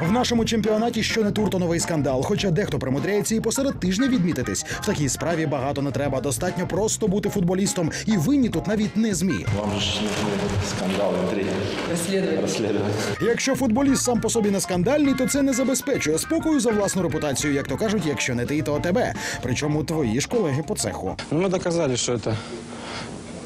В нашому чемпіонаті що не тур, то новий скандал. Хоча дехто примудряється і посеред тижня відмітитись. В такій справі багато не треба. Достатньо просто бути футболістом. І винні тут навіть не змі. Вам же ж нужны скандал, интриги, Расследование. расследование. Якщо футболіст сам по собі не скандальний, то це не забезпечує спокою за власну репутацію, як то кажуть, якщо не ти, то тебе. Причому твої ж колеги по цеху. Ну, мы доказали, что это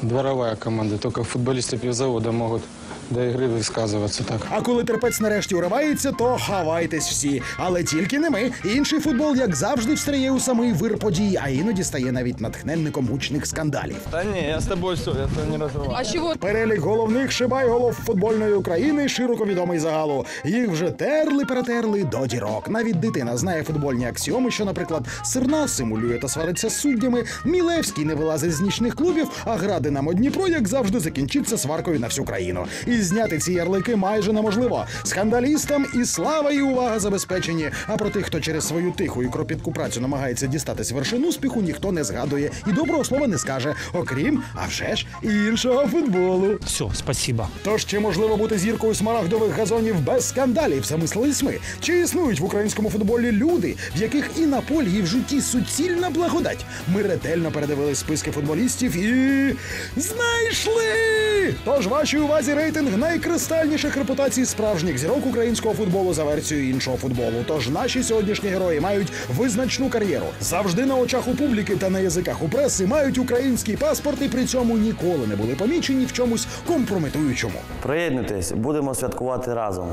дворовая команда. Только футболисты пивзавода могут до игры высказываться так. А коли терпець нарешті уривається, то хавайтесь всі. Але тільки не ми. Інший футбол, як завжди, встряє у самий вир подій, а іноді стає навіть натхненником гучних скандалів. Да не, я с тобой все, я тебя не разрываю. А чего? Перелік головних шибайголов футбольної України широко відомий загалу. Їх вже терли, перетерли до дірок. Навіть дитина знає футбольні аксіоми, що, наприклад, Сирна симулює та свариться з суддями. Мілевський не вилазить з нічних клубів, а гра Динамо Дніпро, як завжди, закінчиться сваркою на всю країну. І зняти ці ярлики майже неможливо. Скандалістам і слава, і увага забезпечені. А про тих, хто через свою тиху і кропітку працю намагається дістатись вершин успіху, ніхто не згадує і доброго слова не скаже, окрім, а вже ж іншого футболу. Все, спасибо. Тож чи можливо бути зіркою смарагдових газонів без скандалів? Замислились ми. Чи існують в українському футболі люди, в яких і на полі, і в житті суцільна благодать? Ми ретельно передивились списки футболістів і знайшли! Тож вашій увазі рейтинг найкристальніших репутацій справжніх зірок українського футболу за версією іншого футболу. Тож наші сьогоднішні герої мають визначну кар'єру. Завжди на очах у публіки та на язиках у преси мають український паспорт і при цьому ніколи не були помічені в чомусь компрометуючому. Приєднуйтесь, будемо святкувати разом.